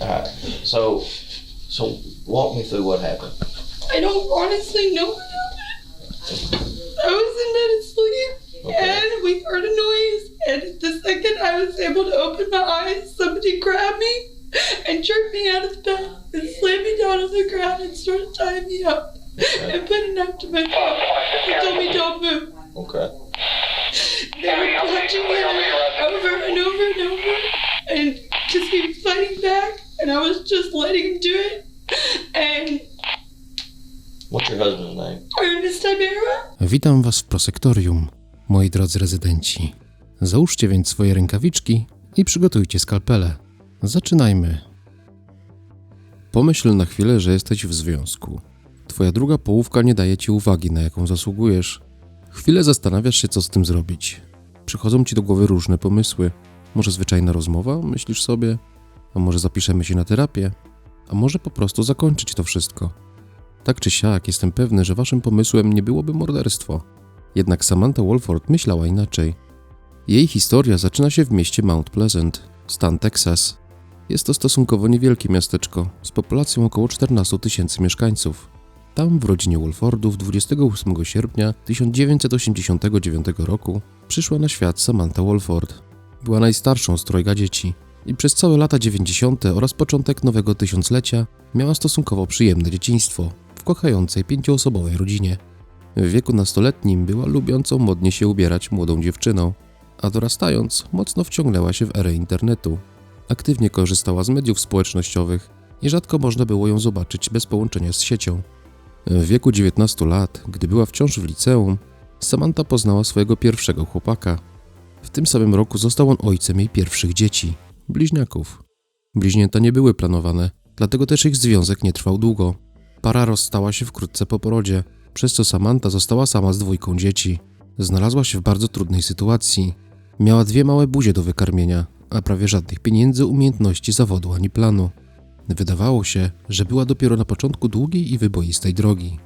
Alright. So, so walk me through what happened. I don't honestly know what happened. I was in bed asleep Okay. and we heard a noise. And the second I was able to open my eyes, somebody grabbed me and jerked me out of the bed and slammed me down on the ground and started tying me up and put a knife to my throat and told me don't move. Okay. They were punching him over and over and over and just was fighting back and I was just letting him do it. And What's your husband's name? Ernest Tibera Witam Was w prosektorium, moi drodzy rezydenci. Załóżcie więc swoje rękawiczki i przygotujcie skalpele. Zaczynajmy. Pomyśl na chwilę, że jesteś w związku. Twoja druga połówka nie daje ci uwagi, na jaką zasługujesz. Chwilę zastanawiasz się, co z tym zrobić. Przychodzą ci do głowy różne pomysły. Może zwyczajna rozmowa, myślisz sobie? A może zapiszemy się na terapię? A może po prostu zakończyć to wszystko? Tak czy siak, jestem pewny, że waszym pomysłem nie byłoby morderstwo. Jednak Samantha Wolford myślała inaczej. Jej historia zaczyna się w mieście Mount Pleasant, stan Texas. Jest to stosunkowo niewielkie miasteczko z populacją około 14 tysięcy mieszkańców. Tam w rodzinie Wolfordów 28 sierpnia 1989 roku przyszła na świat Samantha Wolford. Była najstarszą z trojga dzieci i przez całe lata 90. oraz początek nowego tysiąclecia miała stosunkowo przyjemne dzieciństwo w kochającej pięcioosobowej rodzinie. W wieku nastoletnim była lubiącą modnie się ubierać młodą dziewczyną, a dorastając mocno wciągnęła się w erę internetu. Aktywnie korzystała z mediów społecznościowych i rzadko można było ją zobaczyć bez połączenia z siecią. W wieku 19 lat, gdy była wciąż w liceum, Samantha poznała swojego pierwszego chłopaka. W tym samym roku został on ojcem jej pierwszych dzieci, bliźniaków. Bliźnięta nie były planowane, dlatego też ich związek nie trwał długo. Para rozstała się wkrótce po porodzie, przez co Samantha została sama z dwójką dzieci. Znalazła się w bardzo trudnej sytuacji. Miała dwie małe buzie do wykarmienia, a prawie żadnych pieniędzy, umiejętności zawodu ani planu. Wydawało się, że była dopiero na początku długiej i wyboistej drogi.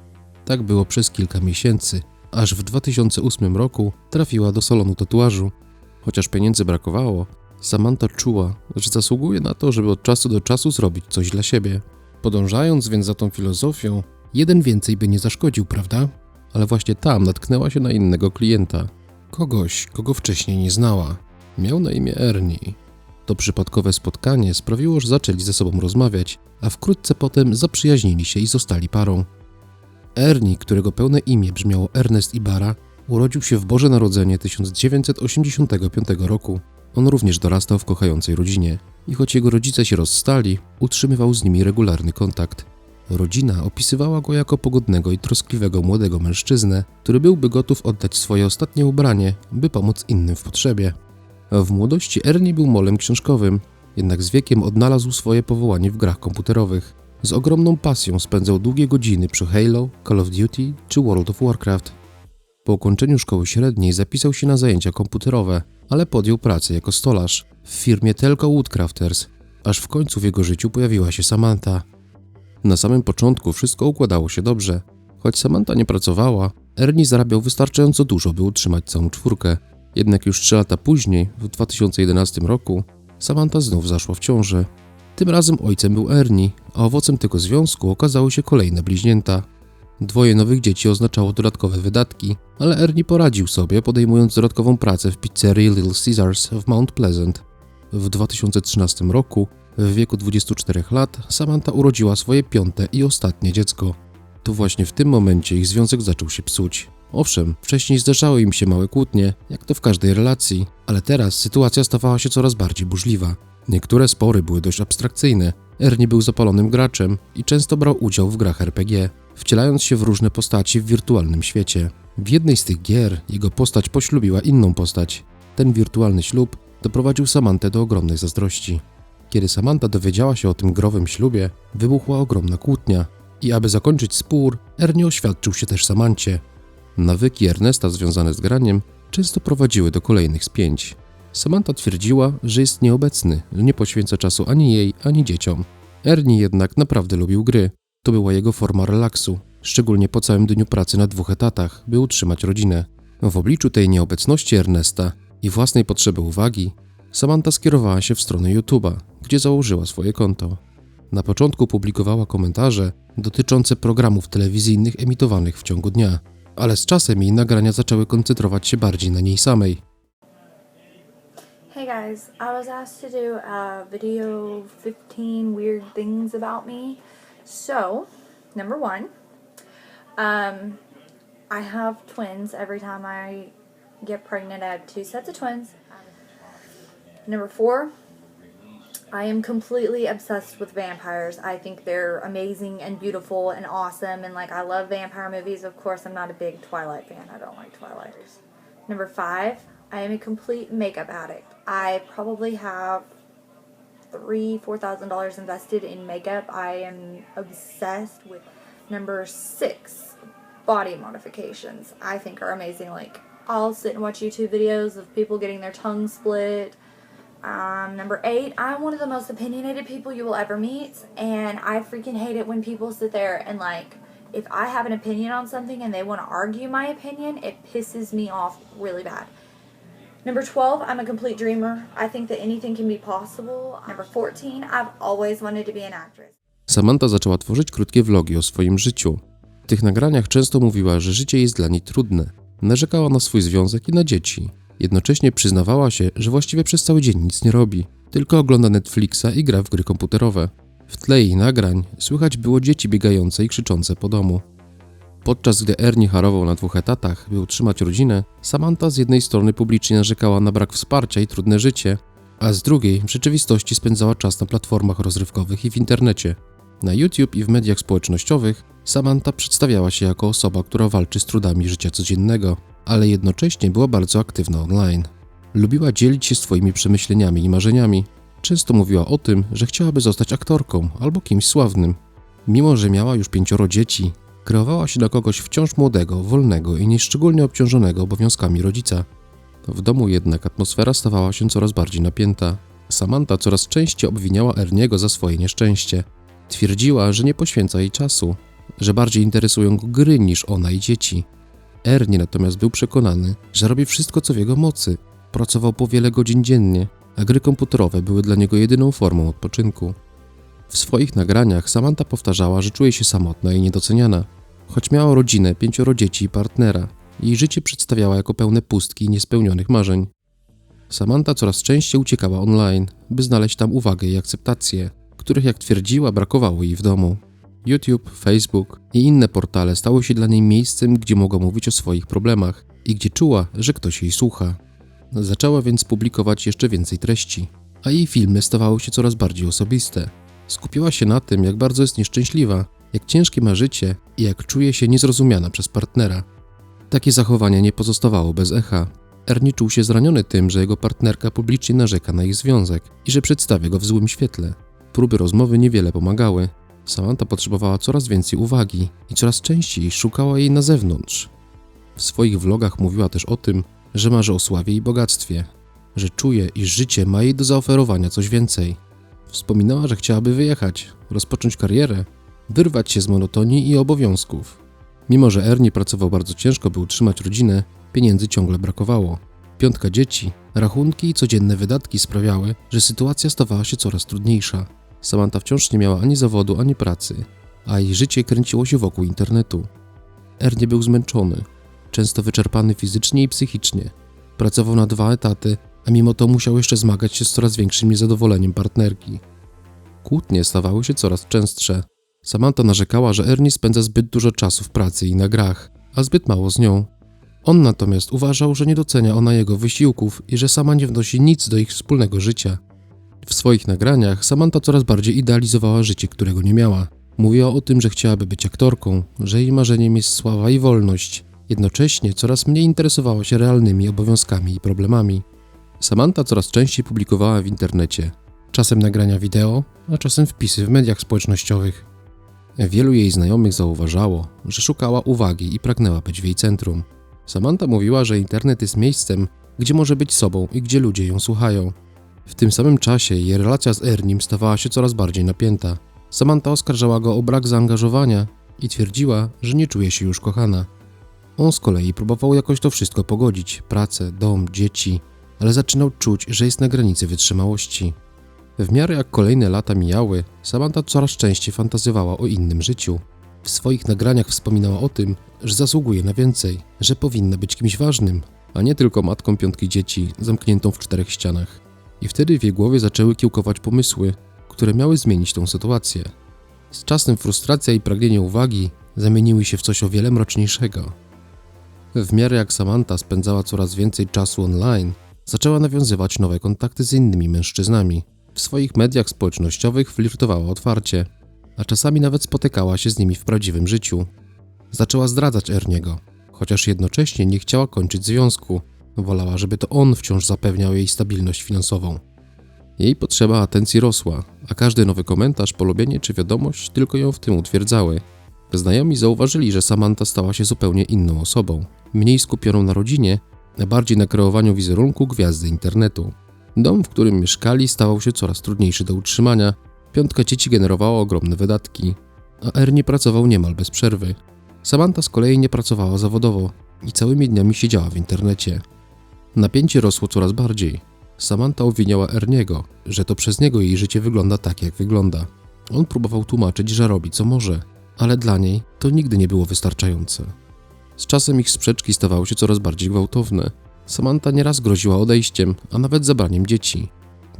Tak było przez kilka miesięcy, aż w 2008 roku trafiła do salonu tatuażu. Chociaż pieniędzy brakowało, Samantha czuła, że zasługuje na to, żeby od czasu do czasu zrobić coś dla siebie. Podążając więc za tą filozofią, jeden więcej by nie zaszkodził, prawda? Ale właśnie tam natknęła się na innego klienta. Kogoś, kogo wcześniej nie znała. Miał na imię Ernie. To przypadkowe spotkanie sprawiło, że zaczęli ze sobą rozmawiać, a wkrótce potem zaprzyjaźnili się i zostali parą. Ernie, którego pełne imię brzmiało Ernest Ibarra, urodził się w Boże Narodzenie 1985 roku. On również dorastał w kochającej rodzinie i choć jego rodzice się rozstali, utrzymywał z nimi regularny kontakt. Rodzina opisywała go jako pogodnego i troskliwego młodego mężczyznę, który byłby gotów oddać swoje ostatnie ubranie, by pomóc innym w potrzebie. W młodości Ernie był molem książkowym, jednak z wiekiem odnalazł swoje powołanie w grach komputerowych. Z ogromną pasją spędzał długie godziny przy Halo, Call of Duty czy World of Warcraft. Po ukończeniu szkoły średniej zapisał się na zajęcia komputerowe, ale podjął pracę jako stolarz w firmie Telco Woodcrafters, aż w końcu w jego życiu pojawiła się Samantha. Na samym początku wszystko układało się dobrze. Choć Samantha nie pracowała, Ernie zarabiał wystarczająco dużo, by utrzymać całą czwórkę. Jednak już trzy lata później, w 2011 roku, Samantha znów zaszła w ciążę. Tym razem ojcem był Ernie, a owocem tego związku okazały się kolejne bliźnięta. Dwoje nowych dzieci oznaczało dodatkowe wydatki, ale Ernie poradził sobie, podejmując dodatkową pracę w pizzerii Little Caesars w Mount Pleasant. W 2013 roku, w wieku 24 lat, Samantha urodziła swoje piąte i ostatnie dziecko. To właśnie w tym momencie ich związek zaczął się psuć. Owszem, wcześniej zdarzały im się małe kłótnie, jak to w każdej relacji, ale teraz sytuacja stawała się coraz bardziej burzliwa. Niektóre spory były dość abstrakcyjne. Ernie był zapalonym graczem i często brał udział w grach RPG, wcielając się w różne postaci w wirtualnym świecie. W jednej z tych gier jego postać poślubiła inną postać. Ten wirtualny ślub doprowadził Samantę do ogromnej zazdrości. Kiedy Samantha dowiedziała się o tym growym ślubie, wybuchła ogromna kłótnia i aby zakończyć spór, Ernie oświadczył się też Samancie. Nawyki Ernesta związane z graniem często prowadziły do kolejnych spięć. Samantha twierdziła, że jest nieobecny, nie poświęca czasu ani jej, ani dzieciom. Ernie jednak naprawdę lubił gry. To była jego forma relaksu, szczególnie po całym dniu pracy na dwóch etatach, by utrzymać rodzinę. W obliczu tej nieobecności Ernesta i własnej potrzeby uwagi, Samantha skierowała się w stronę YouTube'a, gdzie założyła swoje konto. Na początku publikowała komentarze dotyczące programów telewizyjnych emitowanych w ciągu dnia, ale z czasem jej nagrania zaczęły koncentrować się bardziej na niej samej. Hey guys, I was asked to do a video 15 weird things about me. So, number one, um, I have twins. Every time I get pregnant, I have two sets of twins. Number four, I am completely obsessed with vampires. I think they're amazing and beautiful and awesome. And like, I love vampire movies. Of course, I'm not a big Twilight fan. I don't like Twilight. Number five, I am a complete makeup addict. I probably have three, four thousand dollars invested in makeup. I am obsessed with number six, body modifications. I think are amazing. Like I'll sit and watch YouTube videos of people getting their tongue split. Um, number eight, I'm one of the most opinionated people you will ever meet, and I freaking hate it when people sit there and like, if I have an opinion on something and they want to argue my opinion, it pisses me off really bad. Number 12, I'm a complete dreamer. I think that anything can be possible. Number 14, I've always wanted to be an actress. Samantha zaczęła tworzyć krótkie vlogi o swoim życiu. W tych nagraniach często mówiła, że życie jest dla niej trudne. Narzekała na swój związek i na dzieci. Jednocześnie przyznawała się, że właściwie przez cały dzień nic nie robi, tylko ogląda Netflixa i gra w gry komputerowe. W tle jej nagrań słychać było dzieci biegające i krzyczące po domu. Podczas gdy Ernie harował na dwóch etatach, by utrzymać rodzinę, Samantha z jednej strony publicznie narzekała na brak wsparcia i trudne życie, a z drugiej w rzeczywistości spędzała czas na platformach rozrywkowych i w internecie. Na YouTube i w mediach społecznościowych Samantha przedstawiała się jako osoba, która walczy z trudami życia codziennego, ale jednocześnie była bardzo aktywna online. Lubiła dzielić się swoimi przemyśleniami i marzeniami. Często mówiła o tym, że chciałaby zostać aktorką albo kimś sławnym. Mimo, że miała już pięcioro dzieci, kreowała się na kogoś wciąż młodego, wolnego i nieszczególnie obciążonego obowiązkami rodzica. W domu jednak atmosfera stawała się coraz bardziej napięta. Samantha coraz częściej obwiniała Erniego za swoje nieszczęście. Twierdziła, że nie poświęca jej czasu, że bardziej interesują go gry niż ona i dzieci. Ernie natomiast był przekonany, że robi wszystko co w jego mocy. Pracował po wiele godzin dziennie, a gry komputerowe były dla niego jedyną formą odpoczynku. W swoich nagraniach Samantha powtarzała, że czuje się samotna i niedoceniana. Choć miała rodzinę, pięcioro dzieci i partnera, jej życie przedstawiała jako pełne pustki i niespełnionych marzeń. Samantha coraz częściej uciekała online, by znaleźć tam uwagę i akceptację, których jak twierdziła brakowało jej w domu. YouTube, Facebook i inne portale stały się dla niej miejscem, gdzie mogła mówić o swoich problemach i gdzie czuła, że ktoś jej słucha. Zaczęła więc publikować jeszcze więcej treści, a jej filmy stawały się coraz bardziej osobiste. Skupiła się na tym, jak bardzo jest nieszczęśliwa, jak ciężkie ma życie i jak czuje się niezrozumiana przez partnera. Takie zachowanie nie pozostawało bez echa. Ernie czuł się zraniony tym, że jego partnerka publicznie narzeka na ich związek i że przedstawia go w złym świetle. Próby rozmowy niewiele pomagały. Samantha potrzebowała coraz więcej uwagi i coraz częściej szukała jej na zewnątrz. W swoich vlogach mówiła też o tym, że marzy o sławie i bogactwie, że czuje, iż życie ma jej do zaoferowania coś więcej. Wspominała, że chciałaby wyjechać, rozpocząć karierę, wyrwać się z monotonii i obowiązków. Mimo, że Ernie pracował bardzo ciężko, by utrzymać rodzinę, pieniędzy ciągle brakowało. Piątka dzieci, rachunki i codzienne wydatki sprawiały, że sytuacja stawała się coraz trudniejsza. Samantha wciąż nie miała ani zawodu, ani pracy, a jej życie kręciło się wokół internetu. Ernie był zmęczony, często wyczerpany fizycznie i psychicznie. Pracował na dwa etaty, a mimo to musiał jeszcze zmagać się z coraz większym niezadowoleniem partnerki. Kłótnie stawały się coraz częstsze. Samantha narzekała, że Ernie spędza zbyt dużo czasu w pracy i na grach, a zbyt mało z nią. On natomiast uważał, że nie docenia ona jego wysiłków i że sama nie wnosi nic do ich wspólnego życia. W swoich nagraniach Samantha coraz bardziej idealizowała życie, którego nie miała. Mówiła o tym, że chciałaby być aktorką, że jej marzeniem jest sława i wolność. Jednocześnie coraz mniej interesowała się realnymi obowiązkami i problemami. Samantha coraz częściej publikowała w internecie. Czasem nagrania wideo, a czasem wpisy w mediach społecznościowych. Wielu jej znajomych zauważało, że szukała uwagi i pragnęła być w jej centrum. Samantha mówiła, że internet jest miejscem, gdzie może być sobą i gdzie ludzie ją słuchają. W tym samym czasie jej relacja z Ernim stawała się coraz bardziej napięta. Samantha oskarżała go o brak zaangażowania i twierdziła, że nie czuje się już kochana. On z kolei próbował jakoś to wszystko pogodzić pracę, dom, dzieci. Ale zaczynał czuć, że jest na granicy wytrzymałości. W miarę jak kolejne lata mijały, Samantha coraz częściej fantazjowała o innym życiu. W swoich nagraniach wspominała o tym, że zasługuje na więcej, że powinna być kimś ważnym, a nie tylko matką piątki dzieci zamkniętą w czterech ścianach. I wtedy w jej głowie zaczęły kiełkować pomysły, które miały zmienić tą sytuację. Z czasem frustracja i pragnienie uwagi zamieniły się w coś o wiele mroczniejszego. W miarę jak Samantha spędzała coraz więcej czasu online, zaczęła nawiązywać nowe kontakty z innymi mężczyznami. W swoich mediach społecznościowych flirtowała otwarcie, a czasami nawet spotykała się z nimi w prawdziwym życiu. Zaczęła zdradzać Erniego, chociaż jednocześnie nie chciała kończyć związku. Wolała, żeby to on wciąż zapewniał jej stabilność finansową. Jej potrzeba atencji rosła, a każdy nowy komentarz, polubienie czy wiadomość tylko ją w tym utwierdzały. Znajomi zauważyli, że Samantha stała się zupełnie inną osobą, mniej skupioną na rodzinie, bardziej na kreowaniu wizerunku gwiazdy internetu. Dom, w którym mieszkali, stawał się coraz trudniejszy do utrzymania. Piątka dzieci generowała ogromne wydatki, a Ernie pracował niemal bez przerwy. Samantha z kolei nie pracowała zawodowo i całymi dniami siedziała w internecie. Napięcie rosło coraz bardziej. Samantha obwiniała Erniego, że to przez niego jej życie wygląda tak, jak wygląda. On próbował tłumaczyć, że robi co może, ale dla niej to nigdy nie było wystarczające. Z czasem ich sprzeczki stawały się coraz bardziej gwałtowne. Samantha nieraz groziła odejściem, a nawet zabraniem dzieci.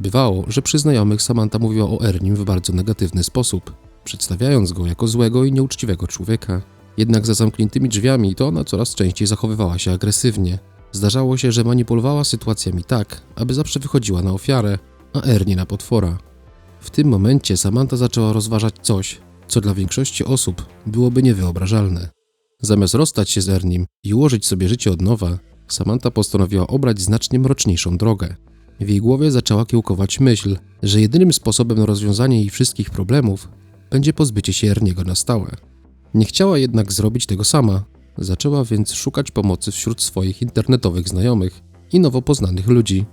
Bywało, że przy znajomych Samantha mówiła o Ernim w bardzo negatywny sposób, przedstawiając go jako złego i nieuczciwego człowieka. Jednak za zamkniętymi drzwiami to ona coraz częściej zachowywała się agresywnie. Zdarzało się, że manipulowała sytuacjami tak, aby zawsze wychodziła na ofiarę, a Ernie na potwora. W tym momencie Samantha zaczęła rozważać coś, co dla większości osób byłoby niewyobrażalne. Zamiast rozstać się z Ernim i ułożyć sobie życie od nowa, Samantha postanowiła obrać znacznie mroczniejszą drogę. W jej głowie zaczęła kiełkować myśl, że jedynym sposobem na rozwiązanie jej wszystkich problemów będzie pozbycie się Erniego na stałe. Nie chciała jednak zrobić tego sama, zaczęła więc szukać pomocy wśród swoich internetowych znajomych i nowo poznanych ludzi.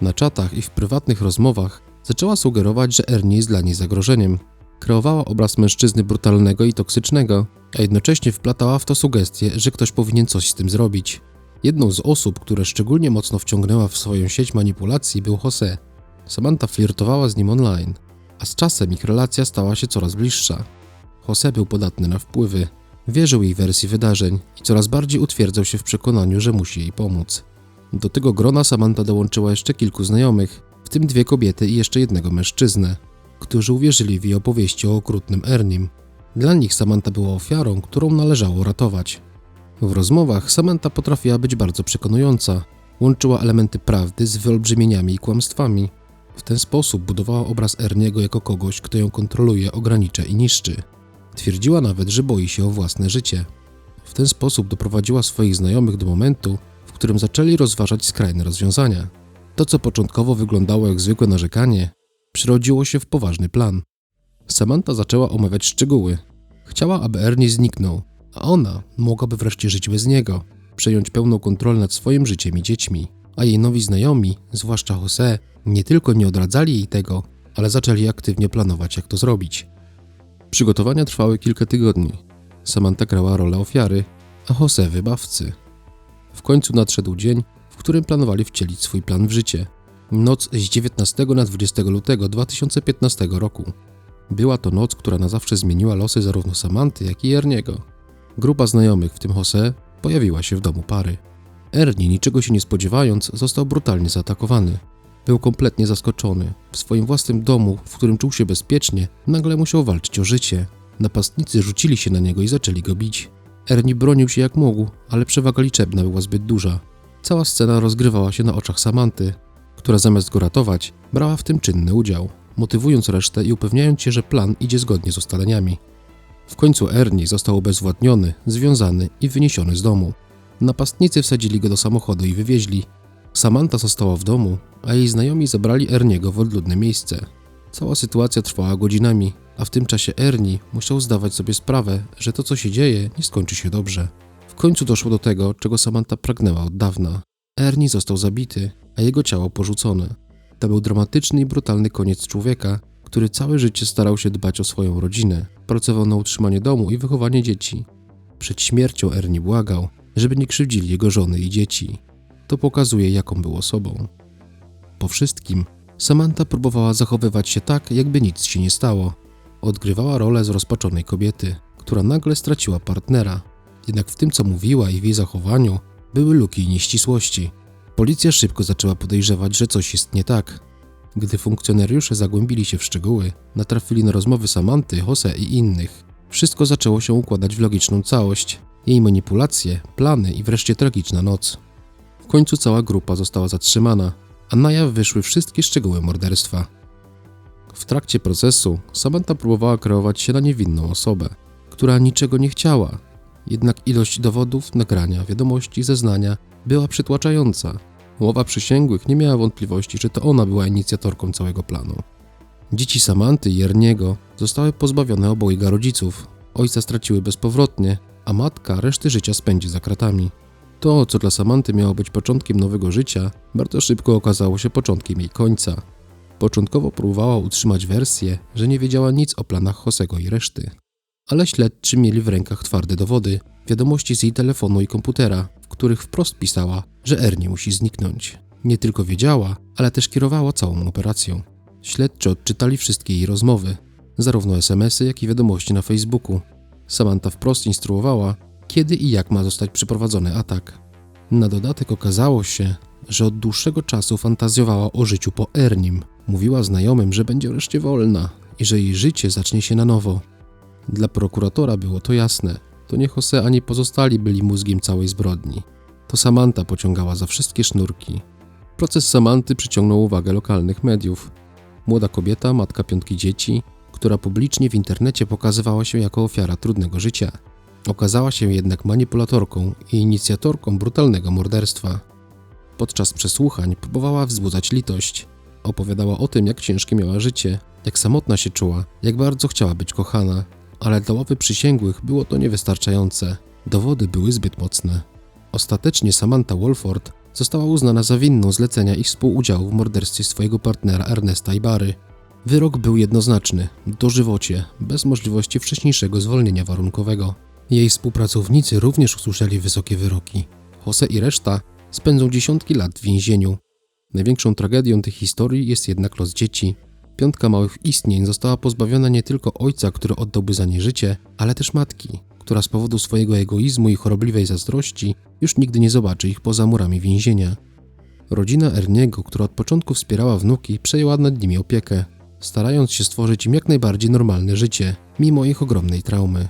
Na czatach i w prywatnych rozmowach zaczęła sugerować, że Ernie jest dla niej zagrożeniem. Kreowała obraz mężczyzny brutalnego i toksycznego, a jednocześnie wplatała w to sugestie, że ktoś powinien coś z tym zrobić. Jedną z osób, które szczególnie mocno wciągnęła w swoją sieć manipulacji, był Jose. Samantha flirtowała z nim online, a z czasem ich relacja stała się coraz bliższa. Jose był podatny na wpływy, wierzył jej wersji wydarzeń i coraz bardziej utwierdzał się w przekonaniu, że musi jej pomóc. Do tego grona Samantha dołączyła jeszcze kilku znajomych, w tym dwie kobiety i jeszcze jednego mężczyznę, którzy uwierzyli w jej opowieści o okrutnym Ernim. Dla nich Samantha była ofiarą, którą należało ratować. W rozmowach Samantha potrafiła być bardzo przekonująca. Łączyła elementy prawdy z wyolbrzymieniami i kłamstwami. W ten sposób budowała obraz Erniego jako kogoś, kto ją kontroluje, ogranicza i niszczy. Twierdziła nawet, że boi się o własne życie. W ten sposób doprowadziła swoich znajomych do momentu, w którym zaczęli rozważać skrajne rozwiązania. To, co początkowo wyglądało jak zwykłe narzekanie, przerodziło się w poważny plan. Samantha zaczęła omawiać szczegóły. Chciała, aby Ernie zniknął, a ona mogłaby wreszcie żyć bez niego, przejąć pełną kontrolę nad swoim życiem i dziećmi. A jej nowi znajomi, zwłaszcza Jose, nie tylko nie odradzali jej tego, ale zaczęli aktywnie planować, jak to zrobić. Przygotowania trwały kilka tygodni. Samantha grała rolę ofiary, a Jose wybawcy. W końcu nadszedł dzień, w którym planowali wcielić swój plan w życie. Noc z 19 na 20 lutego 2015 roku. Była to noc, która na zawsze zmieniła losy zarówno Samanty, jak i Erniego. Grupa znajomych, w tym Jose, pojawiła się w domu pary. Ernie, niczego się nie spodziewając, został brutalnie zaatakowany. Był kompletnie zaskoczony. W swoim własnym domu, w którym czuł się bezpiecznie, nagle musiał walczyć o życie. Napastnicy rzucili się na niego i zaczęli go bić. Ernie bronił się jak mógł, ale przewaga liczebna była zbyt duża. Cała scena rozgrywała się na oczach Samanty, która zamiast go ratować, brała w tym czynny udział, motywując resztę i upewniając się, że plan idzie zgodnie z ustaleniami. W końcu Ernie został obezwładniony, związany i wyniesiony z domu. Napastnicy wsadzili go do samochodu i wywieźli. Samantha została w domu, a jej znajomi zabrali Erniego w odludne miejsce. Cała sytuacja trwała godzinami, a w tym czasie Ernie musiał zdawać sobie sprawę, że to co się dzieje nie skończy się dobrze. W końcu doszło do tego, czego Samantha pragnęła od dawna. Ernie został zabity, a jego ciało porzucone. To był dramatyczny i brutalny koniec człowieka, który całe życie starał się dbać o swoją rodzinę, pracował na utrzymanie domu i wychowanie dzieci. Przed śmiercią Ernie błagał, żeby nie krzywdzili jego żony i dzieci. to pokazuje, jaką był osobą. Po wszystkim, Samantha próbowała zachowywać się tak, jakby nic się nie stało. Odgrywała rolę zrozpaczonej kobiety, która nagle straciła partnera. Jednak w tym, co mówiła i w jej zachowaniu, były luki i nieścisłości. Policja szybko zaczęła podejrzewać, że coś jest nie tak. Gdy funkcjonariusze zagłębili się w szczegóły, natrafili na rozmowy Samanty, Jose i innych. Wszystko zaczęło się układać w logiczną całość. Jej manipulacje, plany i wreszcie tragiczna noc. W końcu cała grupa została zatrzymana, a na jaw wyszły wszystkie szczegóły morderstwa. W trakcie procesu Samantha próbowała kreować się na niewinną osobę, która niczego nie chciała. Jednak ilość dowodów, nagrania, wiadomości, zeznania była przytłaczająca. Łowa przysięgłych nie miała wątpliwości, że to ona była inicjatorką całego planu. Dzieci Samanty i Erniego zostały pozbawione obojga rodziców. Ojca straciły bezpowrotnie, a matka resztę życia spędzi za kratami. To, co dla Samanty miało być początkiem nowego życia, bardzo szybko okazało się początkiem jej końca. Początkowo próbowała utrzymać wersję, że nie wiedziała nic o planach Josego i reszty. Ale śledczy mieli w rękach twarde dowody, wiadomości z jej telefonu i komputera, w których wprost pisała, że Ernie musi zniknąć. Nie tylko wiedziała, ale też kierowała całą operacją. Śledczy odczytali wszystkie jej rozmowy, zarówno SMS-y, jak i wiadomości na Facebooku. Samantha wprost instruowała, kiedy i jak ma zostać przeprowadzony atak. Na dodatek okazało się, że od dłuższego czasu fantazjowała o życiu po Ernim. Mówiła znajomym, że będzie wreszcie wolna i że jej życie zacznie się na nowo. Dla prokuratora było to jasne. To nie Jose ani pozostali byli mózgiem całej zbrodni. To Samantha pociągała za wszystkie sznurki. Proces Samanty przyciągnął uwagę lokalnych mediów. Młoda kobieta, matka piątki dzieci, która publicznie w internecie pokazywała się jako ofiara trudnego życia. Okazała się jednak manipulatorką i inicjatorką brutalnego morderstwa. Podczas przesłuchań próbowała wzbudzać litość. Opowiadała o tym, jak ciężkie miała życie, jak samotna się czuła, jak bardzo chciała być kochana, ale dla ławy przysięgłych było to niewystarczające. Dowody były zbyt mocne. Ostatecznie Samantha Wolford została uznana za winną zlecenia ich współudziału w morderstwie swojego partnera Ernesta Ibary. Wyrok był jednoznaczny dożywocie, bez możliwości wcześniejszego zwolnienia warunkowego. Jej współpracownicy również usłyszeli wysokie wyroki. Jose i reszta spędzą dziesiątki lat w więzieniu. Największą tragedią tych historii jest jednak los dzieci. Piątka małych istnień została pozbawiona nie tylko ojca, który oddałby za nie życie, ale też matki, która z powodu swojego egoizmu i chorobliwej zazdrości już nigdy nie zobaczy ich poza murami więzienia. Rodzina Erniego, która od początku wspierała wnuki, przejęła nad nimi opiekę, starając się stworzyć im jak najbardziej normalne życie, mimo ich ogromnej traumy.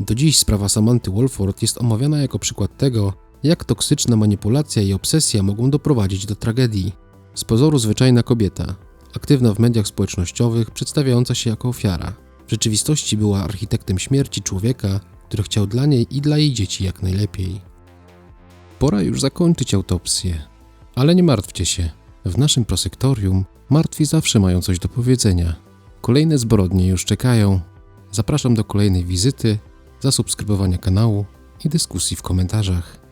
Do dziś sprawa Samanty Wolford jest omawiana jako przykład tego, jak toksyczna manipulacja i obsesja mogą doprowadzić do tragedii. Z pozoru zwyczajna kobieta, aktywna w mediach społecznościowych, przedstawiająca się jako ofiara. W rzeczywistości była architektem śmierci człowieka, który chciał dla niej i dla jej dzieci jak najlepiej. Pora już zakończyć autopsję, ale nie martwcie się. W naszym prosektorium martwi zawsze mają coś do powiedzenia. Kolejne zbrodnie już czekają. Zapraszam do kolejnej wizyty, zasubskrybowania kanału i dyskusji w komentarzach.